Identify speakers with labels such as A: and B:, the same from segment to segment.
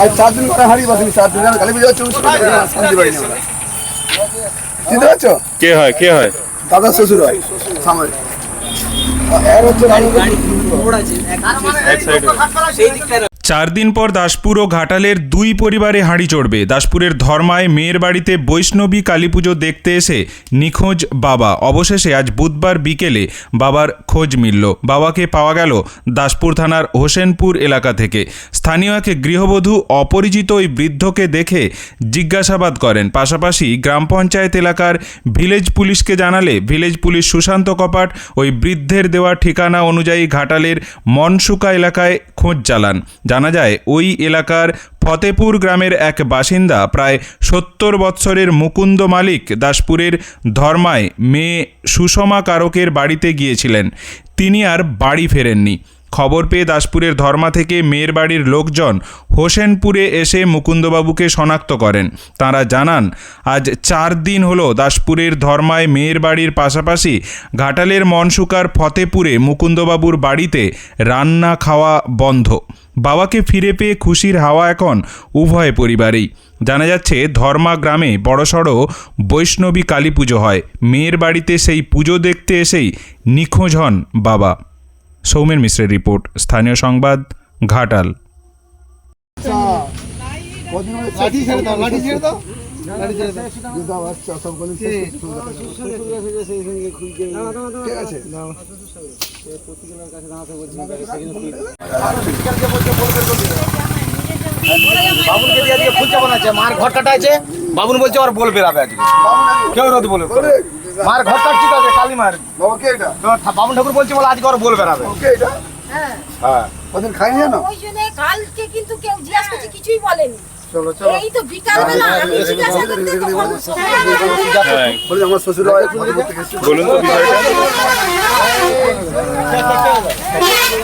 A: আজ চার দিন করে হারিয়ে বাসিনি চার দিন কালী পুজো হচ্ছে শান্তি পাইনি আমরা। চিনতে পারছ?
B: কে হয় কে হয়?
A: দাদা শ্বশুর হয় সামনে। এর হচ্ছে
B: এক সাইডে
C: চার দিন পর দাসপুর ও ঘাটালের দুই পরিবারে হাঁড়ি চড়বে। দাসপুরের ধর্মায় মেয়ের বাড়িতে বৈষ্ণবী কালী পুজো দেখতে এসে নিখোঁজ বাবা। অবশেষে আজ বুধবার বিকেলে বাবার খোঁজ মিলল। বাবাকে পাওয়া গেল দাসপুর থানার হোসেনপুর এলাকা থেকে। স্থানীয় এক গৃহবধূ অপরিচিত ওই বৃদ্ধকে দেখে জিজ্ঞাসাবাদ করেন। পাশাপাশি গ্রাম পঞ্চায়েত এলাকার ভিলেজ পুলিশকে জানালে, ভিলেজ পুলিশ সুশান্ত কপাট ওই বৃদ্ধের দেওয়া ঠিকানা অনুযায়ী ঘাটালের মনসুকা এলাকায় খোঁজ চালান। জানা যায়, ওই এলাকার ফতেপুর গ্রামের এক বাসিন্দা প্রায় সত্তর বৎসরের মুকুন্দ মালিক দাসপুরের ধর্মায় মেয়ে সুষমা কারকের বাড়িতে গিয়েছিলেন। তিনি আর বাড়ি ফেরেননি। খবর পেয়ে দাসপুরের ধর্মা থেকে মেয়ের বাড়ির লোকজন হোসেনপুরে এসে মুকুন্দবাবুকে শনাক্ত করেন। তারা জানান, আজ চার দিন হলো দাসপুরের ধর্মায় মেয়ের বাড়ির পাশাপাশি ঘাটালের মনসুকার ফতেপুরে মুকুন্দবাবুর বাড়িতে রান্না খাওয়া বন্ধ। বাবাকে ফিরে পেয়ে খুশির হাওয়া এখন উভয় পরিবারেই। জানা যাচ্ছে, ধর্মা গ্রামে বড়সড় বৈষ্ণবী কালী পুজো হয়। মেয়ের বাড়িতে সেই পুজো দেখতে এসেই নিখোঁজ হন বাবা। সৌমেন মিশ্রের রিপোর্ট, স্থানীয় সংবাদ, ঘাটাল।
A: লাঠি ছেড়ে লাঠি ছেড়ে দাও। লাঠি ছেড়ে দাও। সব বলে ঠিক আছে।
D: বাবুনকে দিয়ে আজকে ফুল চাপানো আছে মার ঘর কাটা আছে। বাবুন বলছে ওর বল বেরাবে আজকে। কেউ রোদ বলে মার ঘর কাটছি তো কালী মার। বাবুন ঠাকুর বলছে বলে আজকে ওর বল বেরাবে। হ্যাঁ।
A: ওদিন খাইনি জানো?
E: ওই জন্য কালকে কিন্তু কেউ জিজ্ঞাসা করছে কিছুই বলেনি।
A: চলো চলো।
E: এই তো বিকালবেলা আমি জিজ্ঞাসা করতে তখন
A: বলি আমার শ্বশুর হয় ফতেপুর থেকে এসেছে।
B: বলুন তো বিষয়টা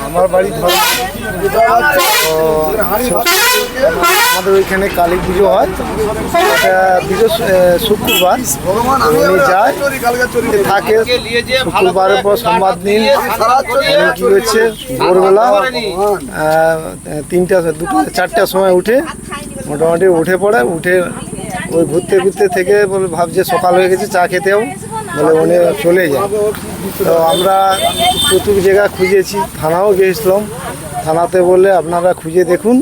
F: আমার বাড়ি ধর আমাদের ওইখানে কালী পুজো হয়। এটা শুক্রবার। উনি যায়। থাকে শুক্রবারের পর সোমবার দিন
A: সারা চোরি
F: কি হচ্ছে ভোরবেলা তিনটা দুটো চারটার সময় উঠে মোটামুটি উঠে পড়ে, উঠে ওই ঘুরতে ঘুরতে থেকে বলে ভাবছে সকাল হয়ে গেছে, চা খেতেও বলে উনি চলে যায়। তো আমরা প্রচুর জায়গা খুঁজেছি, থানাও গিয়েছিলাম। থানাতে বললে আপনারা খুঁজে দেখুন।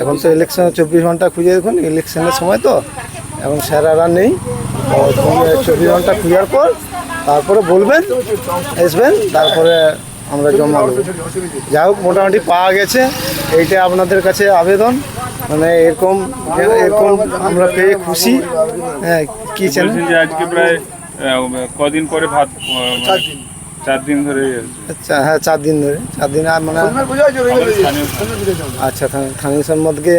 F: এখন তো ইলেকশন চব্বিশ ঘণ্টা খুঁজে দেখুন ইলেকশনের সময় তো। এখন স্যারারা নেই। চব্বিশ ঘণ্টা খুঁজার পর তারপরে বলবেন, আসবেন, তারপরে আমরা জমা দেবো। যাই হোক, মোটামুটি পাওয়া গেছে। এইটা আপনাদের কাছে আবেদন। মানে এরকম এরকম আমরা পেয়ে খুশি। হ্যাঁ কী চান
B: যে আজকে প্রায় কদিন পরে ভাত মানে চার দিন। ধরে
F: আচ্ছা হ্যাঁ চার দিন ধরে। চার দিন আর মানে
A: রবিবার
B: স্থানীয়।
F: আচ্ছা সম্মদকে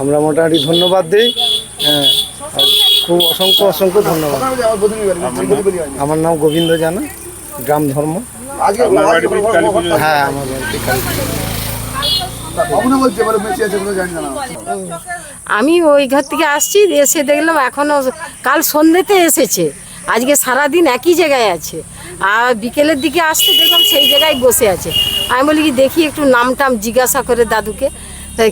F: আমরা মোটামুটি ধন্যবাদ দিই। হ্যাঁ খুব অসংখ্য অসংখ্য ধন্যবাদ।
A: আমার
F: নাম গোবিন্দ জানা। গ্রাম ধর্ম।
A: আজকে
B: আপনার বাড়িতে কালী পুজো
F: হ্যাঁ আমার বাড়িতে
E: আমি ওই ঘর থেকে আসছি, এসে দেখলাম এখনও কাল সন্ধ্যেতে এসেছে। আজকে সারাদিন একই জায়গায় আছে। আর বিকেলের দিকে আসতে দেখলাম সেই জায়গায় বসে আছে। আমি বলি কি, দেখি একটু নামটাম জিজ্ঞাসা করে দাদুকে।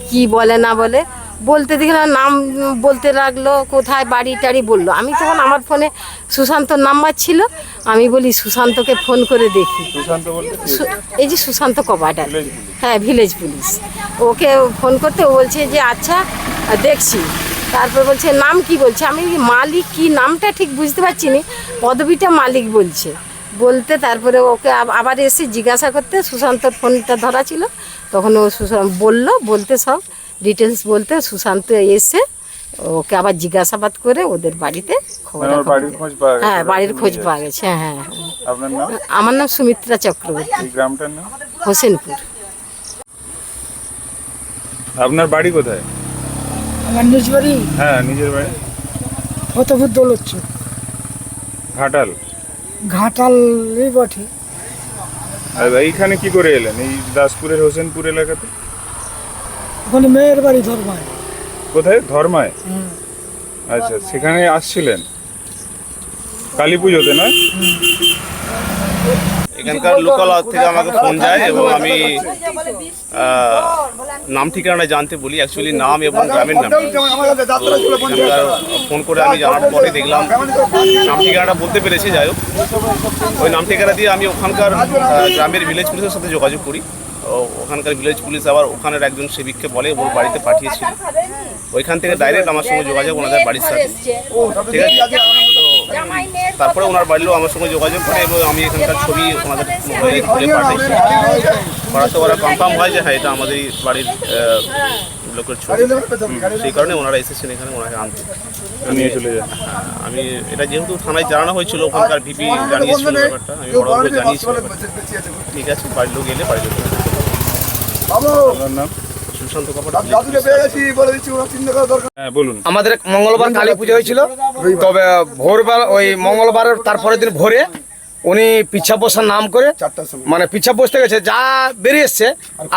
E: কি বলে না বলে। বলতে দেখলাম নাম বলতে লাগল কোথায় বাড়ি টাড়ি বলল। আমি তখন আমার ফোনে সুশান্তর নাম্বার ছিল আমি বলি সুশান্তকে ফোন করে দেখি। এই যে সুশান্ত কবাটার হ্যাঁ ভিলেজ পুলিশ ওকে ফোন করতে ও বলছে যে আচ্ছা দেখছি। তারপর বলছে নাম কি? বলছে আমি মালিক কি? নামটা ঠিক বুঝতে পারছি না পদবিটা মালিক বলছে। বলতে তারপরে ওকে আব- আবার এসে জিজ্ঞাসা করতে সুশান্তর ফোনটা ধরা ছিল। তখন ও সুশান্ত বলল বলতে সব। ডিটেলস বলতে সুশান্ত এসে ওকে আবার জিজ্ঞাসাবাদ করে ওদের বাড়িতে খবর
B: ওর বাড়ির খোঁজ পাওয়া গেছে
E: হ্যাঁ বাড়ির খোঁজ পাওয়া গেছে হ্যাঁ হ্যাঁ হ্যাঁ।
B: নাম?
E: আমার নাম সুমিত্রা চক্রবর্তী।
B: গ্রামটার নাম?
E: হোসেনপুর।
B: আপনার বাড়ি কোথায়?
G: আমার নিজ বাড়ি?
B: হ্যাঁ নিজের বাড়ি।
G: ফতপুর দৌলচ্ছে
B: ঘাটাল।
G: ঘাটালই বটে।
B: আর এইখানে কি করে এলেন? এই দাসপুরের হোসেনপুর এলাকাতে?
G: ওখানে মেয়ের বাড়ি ধরবায়
B: কোথায় ধর্মায় আচ্ছা সেখানে আসছিলেন কালী পুজোতে নয়
H: এখানকার লোকাল থেকে আমাকে ফোন যায় এবং আমি নাম ঠিকানা জানতে বলি অ্যাকচুয়ালি নাম এবং গ্রামের নাম এখানকার ফোন করে আমি জানার পরে দেখলাম নাম ঠিকানাটা বলতে পেরেছি যাই হোক ওই নাম ঠিকানা দিয়ে আমি ওখানকার গ্রামের ভিলেজ পুলিশের সাথে যোগাযোগ করি ওখানকার ভিলেজ পুলিশ আবার ওখানের একজন সেবিককে বলে ওর বাড়িতে পাঠিয়েছিল। ওইখান থেকে ডাইরেক্ট আমার সঙ্গে যোগাযোগ ওনাদের বাড়ির সাথে। ঠিক আছে? তারপরে ওনার বাড়িরও আমার সঙ্গে যোগাযোগ করে এবং আমি এখানকার ছবি ওনাদের মোবাইলে তুলে পাঠাইছি। পাঠাতে ওরা কনফার্ম হয় যে হ্যাঁ এটা আমাদের বাড়ির লোকের ছবি। সেই কারণে ওনারা এসেছেন এখানে ওনাকে আনতে।
B: নিয়ে চলে যায়
H: আমি এটা যেহেতু থানায় জানানো হয়েছিল ওখানকার ভিপি জানিয়েছিল ব্যাপারটা আমি জানিয়েছি ঠিক আছে বাড়ির লোক এলে বাড়ির লোক
D: আমাদের মঙ্গলবার কালী পুজো হয়েছিল। তবে ভোরবেলা ওই মঙ্গলবারের তারপরের দিন ভোরে উনি পিছা বসার নাম করে মানে পিছা বসতে গেছে যা বেরিয়ে এসছে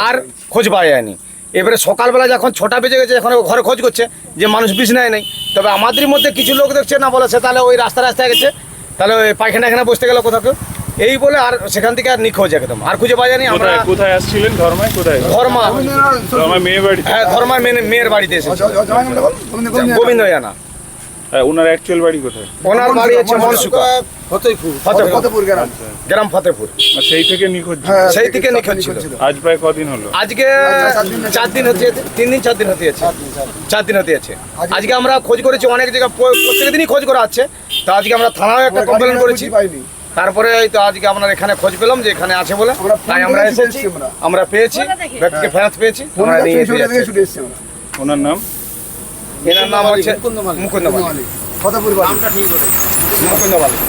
D: আর খোঁজ পাওয়া যায়নি। এবারে সকালবেলা যখন ছটা বেজে গেছে এখন ও ঘরে খোঁজ করছে যে মানুষ বিছনায় নেই। তবে আমাদের মধ্যে কিছু লোক দেখছে না বলেছে তাহলে ওই রাস্তা রাস্তায় গেছে। তাহলে ওই পায়খানা এখানে বসতে গেল কোথাও কেউ। এই বলে আর সেখান থেকে আর নিখোঁজ একদম। আর খুঁজে পাওয়া যায়নি আমরা
B: কোথায় আসছিলেন? ধর্মায় কোথায়?
D: ধর্মা।
B: আমার মেয়ে বাড়ি
D: হ্যাঁ ধর্মার মেয়ে- মেয়ের বাড়িতে এসেছে। গোবিন্দ জানা।
B: হ্যাঁ, ওনার অ্যাকচুয়াল বাড়ি কোথায়?
D: ওনার বাড়ি হচ্ছে মনসুকা। ফতেপুর
A: কতপুর গ্রাম।
D: গ্রাম ফতেপুর
B: সেই থেকে নিখোঁজ
A: হ্যাঁ,
D: সেই থেকে নিখোঁজ ছিল।
B: আজ প্রায় কদিন হলো?
D: আজকে চার দিন হতে তিন দিন চার দিন হতে আছে চার দিন হতে আছে আজকে আমরা খোঁজ করেছি অনেক জায়গায় প- প্রত্যেক দিনই খোঁজ করা আছে। তো আজকে আমরা থানায় একটা কমপ্লেন করেছি।
A: পাইনি।
D: তারপরে এই তো আজকে আপনার এখানে খোঁজ পেলাম যে এখানে আছে বলে। তাই আমরা এসেছি
A: আমরা।
D: পেয়েছি ব্যক্তিকে ফেরত পেয়েছি আমরা নিয়ে
A: এসছি
B: ওনার নাম?
D: এনার নাম হচ্ছে মুকুন্দ মালিক
A: কতপুর বাড়ি
D: মুকুন্দ মালিক